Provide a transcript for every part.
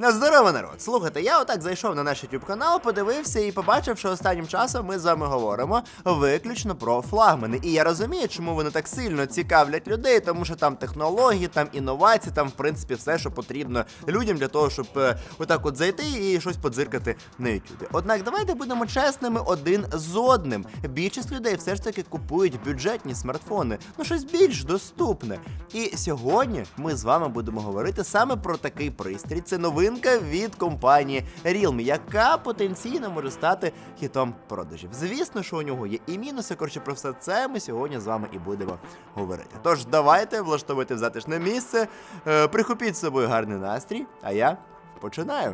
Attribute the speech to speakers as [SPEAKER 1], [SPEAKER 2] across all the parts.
[SPEAKER 1] Здорово, народ! Слухайте, я отак зайшов на наш YouTube канал, подивився і побачив, що останнім часом ми з вами говоримо виключно про флагмани. І я розумію, чому вони так сильно цікавлять людей, тому що там технології, там інновації, там в принципі все, що потрібно людям для того, щоб е, отак от зайти і щось подзиркати на YouTube. Однак давайте будемо чесними один з одним. Більшість людей все ж таки купують бюджетні смартфони, ну щось більш доступне. І сьогодні ми з вами будемо говорити саме про такий пристрій. Це новинка від компанії Realme, яка потенційно може стати хітом продажів. Звісно, що у нього є і мінуси. Коротше, про все це ми сьогодні з вами і будемо говорити. Тож давайте влаштовуйте в затишне місце, е, прихопіть з собою гарний настрій, а я починаю.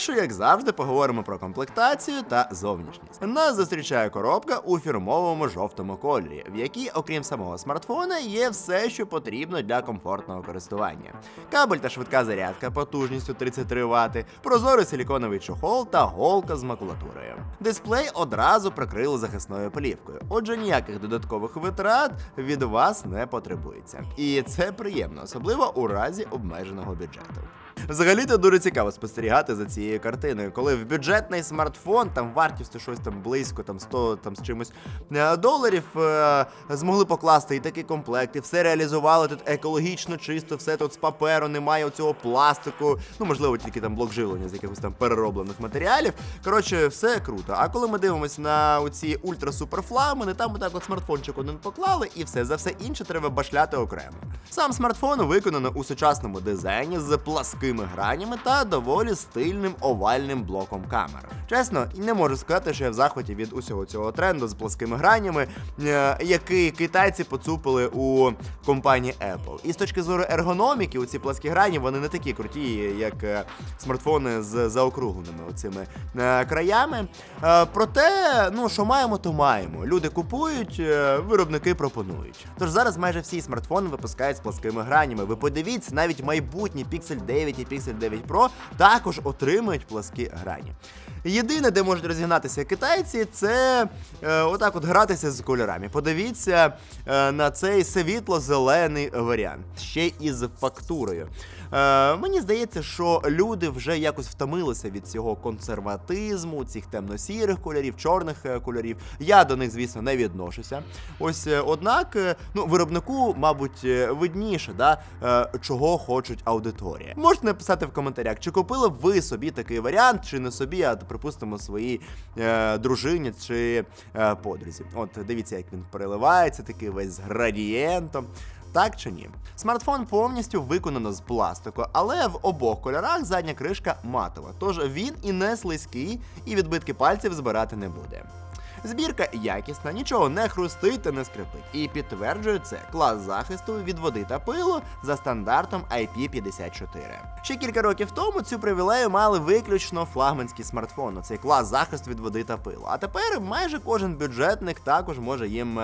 [SPEAKER 1] Перше, як завжди, поговоримо про комплектацію та зовнішність. Нас зустрічає коробка у фірмовому жовтому кольорі, в якій, окрім самого смартфона, є все, що потрібно для комфортного користування. Кабель та швидка зарядка потужністю 33 Вт, прозорий силіконовий чохол та голка з макулатурою. Дисплей одразу прикрили захисною плівкою, отже, ніяких додаткових витрат від вас не потребується. І це приємно, особливо у разі обмеженого бюджету. Взагалі-то дуже цікаво спостерігати за цією картиною, коли в бюджетний смартфон там вартістю щось там близько, там 100 там з чимось е, доларів е, змогли покласти і такий комплект, і все реалізували тут екологічно чисто, все тут з паперу, немає оцього пластику. Ну можливо, тільки там блок живлення з якихось там перероблених матеріалів. Коротше, все круто. А коли ми дивимося на оці ультра-супер там отак от смартфончик один поклали, і все за все інше треба башляти окремо. Сам смартфон виконано у сучасному дизайні з пласкими гранями та доволі стильним овальним блоком камер. Чесно, не можу сказати, що я в захваті від усього цього тренду з пласкими гранями, е, який китайці поцупили у компанії Apple. І з точки зору ергономіки, у ці пласкі грані вони не такі круті, як е, смартфони з заокругленими оцими е, краями. Проте, ну що маємо, то маємо. Люди купують, виробники пропонують. Тож зараз майже всі смартфони випускають з пласкими гранями. Ви подивіться, навіть майбутні Pixel 9 і Pixel 9 Pro також отримують пласкі грані. Єдине, де можуть розігнатися китайці, це е, отак от гратися з кольорами. Подивіться е, на цей світло-зелений варіант, ще із фактурою. Е, мені здається, що люди вже якось втомилися від цього консерватизму, цих темно-сірих кольорів, чорних е, кольорів. Я до них, звісно, не відношуся. Ось е, однак, е, ну, виробнику, мабуть, е, видніше, да, е, чого хочуть аудиторія. Можете написати в коментарях, чи купили б ви собі такий варіант, чи не собі, а припустимо, своїй е, дружині чи е, подрузі. От дивіться, як він переливається, такий весь з градієнтом. Так чи ні? Смартфон повністю виконано з пластику, але в обох кольорах задня кришка матова, тож він і не слизький, і відбитки пальців збирати не буде. Збірка якісна, нічого не хрустить та не скрипить. І підтверджує це клас захисту від води та пилу за стандартом IP54. Ще кілька років тому цю привілею мали виключно флагманські смартфони. Цей клас захисту від води та пилу. А тепер майже кожен бюджетник також може їм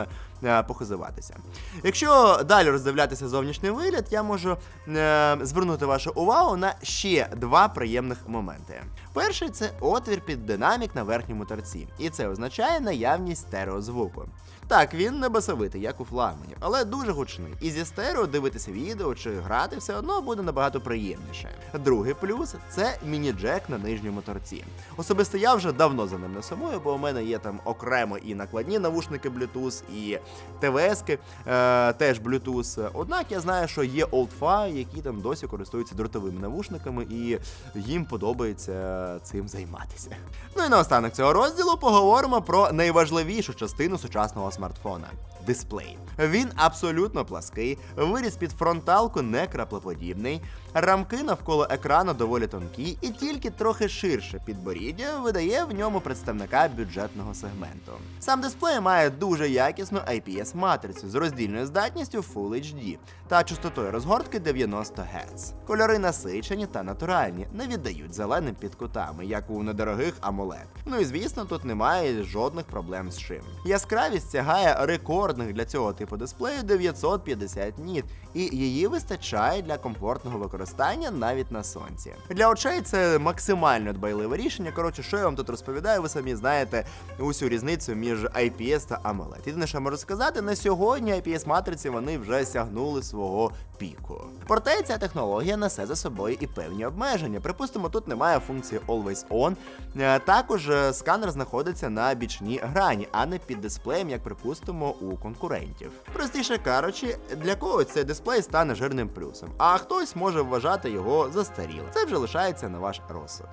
[SPEAKER 1] е, похизуватися. Якщо далі роздивлятися зовнішній вигляд, я можу е, звернути вашу увагу на ще два приємних моменти. Перший це отвір під динамік на верхньому торці, і це означає наявність стереозвуку. Так, він не басовитий, як у флагманів, але дуже гучний. І зі стерео дивитися відео чи грати все одно буде набагато приємніше. Другий плюс це міні-джек на нижньому торці. Особисто я вже давно за ним не сумую, бо у мене є там окремо і накладні навушники Bluetooth, і ТВСки е, теж Bluetooth. Однак я знаю, що є олдфа, які там досі користуються дротовими навушниками, і їм подобається цим займатися. Ну і наостанок цього розділу поговоримо про найважливішу частину сучасного смартфона. Дисплей. Він абсолютно плаский, виріс під фронталку не краплоподібний, рамки навколо екрану доволі тонкі, і тільки трохи ширше підборіддя видає в ньому представника бюджетного сегменту. Сам дисплей має дуже якісну IPS-матрицю з роздільною здатністю Full HD та частотою розгортки 90 Гц. Кольори насичені та натуральні, не віддають зеленим під кутами, як у недорогих AMOLED. Ну і звісно, тут немає жодних проблем з шим. Яскравість ця досягає рекордних для цього типу дисплею 950 ніт, і її вистачає для комфортного використання навіть на сонці. Для очей це максимально дбайливе рішення. Коротше, що я вам тут розповідаю, ви самі знаєте усю різницю між IPS та AMOLED. Єдине, що можу сказати, на сьогодні IPS матриці вони вже сягнули свого піку. Проте ця технологія несе за собою і певні обмеження. Припустимо, тут немає функції Always On. Е, Також е, сканер знаходиться на бічній грані, а не під дисплеєм, як припустимо, у конкурентів. Простіше кажучи, для когось цей дисплей стане жирним плюсом, а хтось може вважати його застарілим. Це вже лишається на ваш розсуд.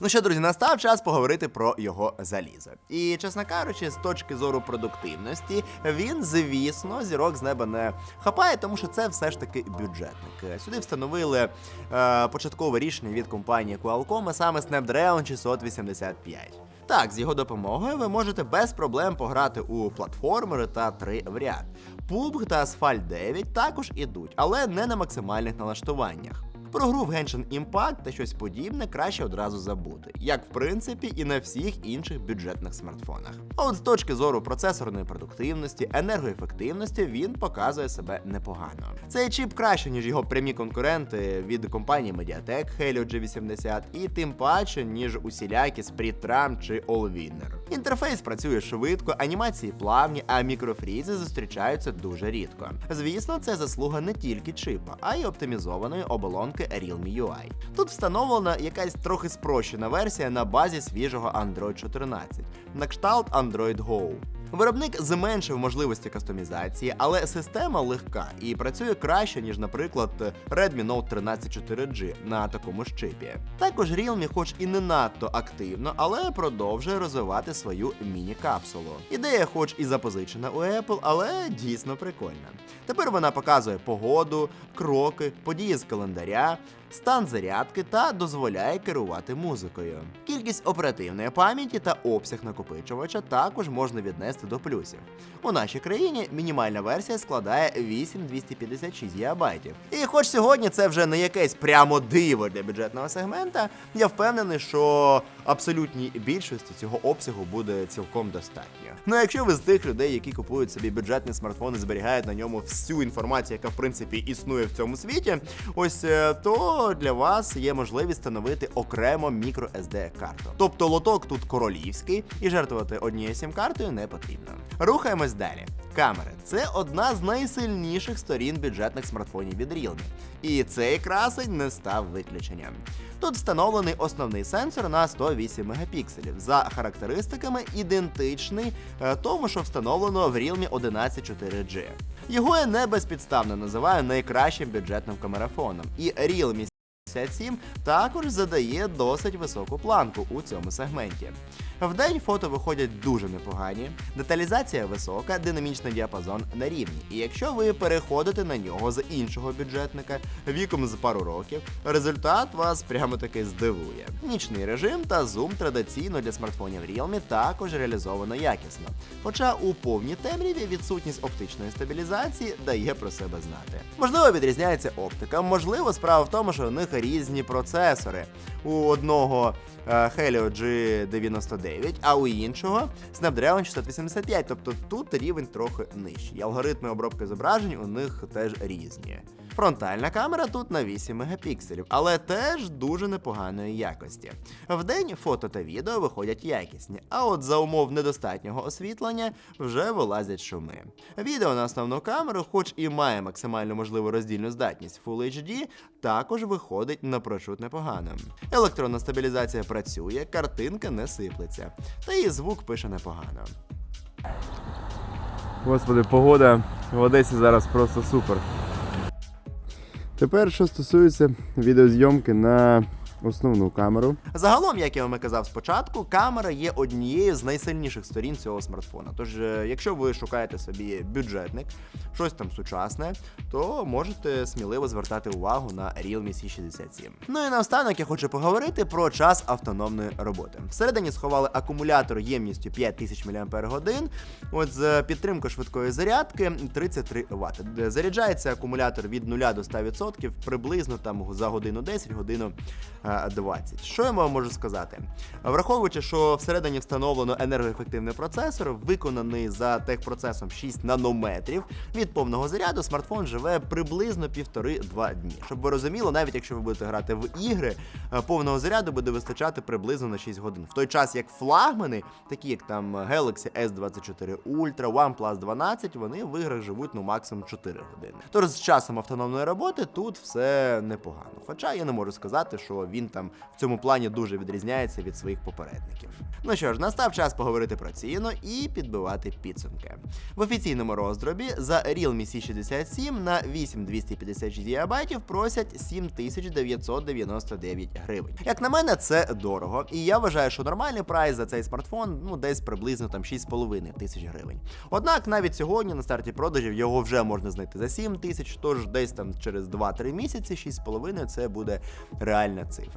[SPEAKER 1] Ну що, друзі, настав час поговорити про його залізо. І, чесно кажучи, з точки зору продуктивності, він, звісно, зірок з неба не хапає, тому що це все ж таки бюджетник. Сюди встановили е, початкове рішення від компанії Qualcomm, а саме Snapdragon 685. Так, з його допомогою ви можете без проблем пограти у платформери та 3 в ряд. PUBG та Asphalt 9 також ідуть, але не на максимальних налаштуваннях. Про гру в Genshin Impact та щось подібне краще одразу забути, як в принципі і на всіх інших бюджетних смартфонах. А от з точки зору процесорної продуктивності, енергоефективності він показує себе непогано. Цей чіп краще, ніж його прямі конкуренти від компанії Mediatek Helio G80, і тим паче, ніж усілякі Sprite Tram чи Allwinner. Інтерфейс працює швидко, анімації плавні, а мікрофрізи зустрічаються дуже рідко. Звісно, це заслуга не тільки чипа, а й оптимізованої оболонки Realme UI. Тут встановлена якась трохи спрощена версія на базі свіжого Android 14, на кшталт Android Go. Виробник зменшив можливості кастомізації, але система легка і працює краще, ніж, наприклад, Redmi Note 13 4G на такому ж чипі. Також Realme, хоч і не надто активно, але продовжує розвивати свою міні-капсулу. Ідея, хоч і запозичена у Apple, але дійсно прикольна. Тепер вона показує погоду, кроки, події з календаря, стан зарядки та дозволяє керувати музикою. Кількість оперативної пам'яті та обсяг накопичувача також можна віднести до плюсів. У нашій країні мінімальна версія складає 8256 ГБ. І хоч сьогодні це вже не якесь прямо диво для бюджетного сегмента, я впевнений, що абсолютній більшості цього обсягу буде цілком достатньо. Ну а якщо ви з тих людей, які купують собі бюджетний смартфон і зберігають на ньому всю інформацію, яка в принципі існує в цьому світі, ось е, то для вас є можливість встановити окремо мікро SD карту. Тобто лоток тут королівський, і жертвувати однією сім-картою не потрібно. Рухаємось далі. Камери це одна з найсильніших сторін бюджетних смартфонів від Realme. І цей красень не став виключенням. Тут встановлений основний сенсор на 108 мегапікселів, за характеристиками ідентичний е, тому, що встановлено в Realme 11 4G. Його я не безпідставно називаю найкращим бюджетним камерафоном, і Realme 57 також задає досить високу планку у цьому сегменті. Вдень фото виходять дуже непогані, деталізація висока, динамічний діапазон на рівні. І якщо ви переходите на нього з іншого бюджетника віком з пару років, результат вас прямо таки здивує. Нічний режим та зум традиційно для смартфонів Realme також реалізовано якісно. Хоча у повній темряві відсутність оптичної стабілізації дає про себе знати. Можливо, відрізняється оптика, можливо, справа в тому, що у них різні процесори. У одного е, Helio G99, а у іншого Snapdragon 685, тобто тут рівень трохи нижчий. Алгоритми обробки зображень у них теж різні. Фронтальна камера тут на 8 мегапікселів, але теж дуже непоганої якості. Вдень фото та відео виходять якісні, а от за умов недостатнього освітлення вже вилазять шуми. Відео на основну камеру, хоч і має максимально можливу роздільну здатність Full HD, також виходить напрочуд непогано. Електронна стабілізація працює, картинка не сиплеться, та і звук пише непогано.
[SPEAKER 2] Господи, погода в Одесі зараз просто супер. Тепер, що стосується відеозйомки на основну камеру.
[SPEAKER 1] Загалом, як я вам і казав спочатку, камера є однією з найсильніших сторін цього смартфона. Тож, е, якщо ви шукаєте собі бюджетник, щось там сучасне, то можете сміливо звертати увагу на Realme C67. Ну і наостанок я хочу поговорити про час автономної роботи. Всередині сховали акумулятор ємністю 5000 мАч, от з підтримкою швидкої зарядки 33 Вт. Заряджається акумулятор від 0 до 100% приблизно там за годину 10, годину е, 20. Що я вам можу сказати? Враховуючи, що всередині встановлено енергоефективний процесор, виконаний за техпроцесом 6 нанометрів, від повного заряду смартфон живе приблизно півтори-два дні. Щоб ви розуміли, навіть якщо ви будете грати в ігри, е, повного заряду буде вистачати приблизно на 6 годин. В той час як флагмани, такі як там Galaxy S24 Ultra, OnePlus 12, вони в іграх живуть ну максимум 4 години. Тож з часом автономної роботи тут все непогано. Хоча я не можу сказати, що він там в цьому плані дуже відрізняється від своїх попередників. Ну що ж, настав час поговорити про ціну і підбивати підсумки. В офіційному роздробі за Realme C67 на 8256 ГБ просять 7999 гривень. Як на мене, це дорого, і я вважаю, що нормальний прайс за цей смартфон ну десь приблизно там 6,5 тисяч гривень. Однак навіть сьогодні на старті продажів його вже можна знайти за 7 тисяч, тож десь там через 2-3 місяці 6,5 це буде реальна цифра.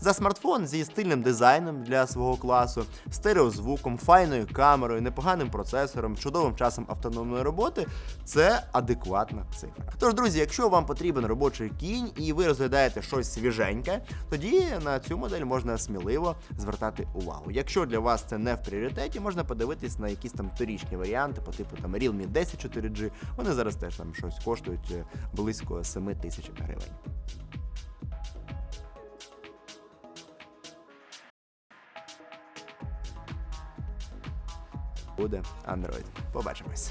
[SPEAKER 1] За смартфон зі стильним дизайном для свого класу, стереозвуком, файною камерою, непоганим процесором, чудовим часом автономної роботи це адекватна цифра. Тож, друзі, якщо вам потрібен робочий кінь і ви розглядаєте щось свіженьке, тоді на цю модель можна сміливо звертати увагу. Якщо для вас це не в пріоритеті, можна подивитись на якісь там торічні варіанти, по типу там Realme 10 4G. Вони зараз теж там щось коштують е, близько 7 тисяч гривень. Буде Android. Побачимось.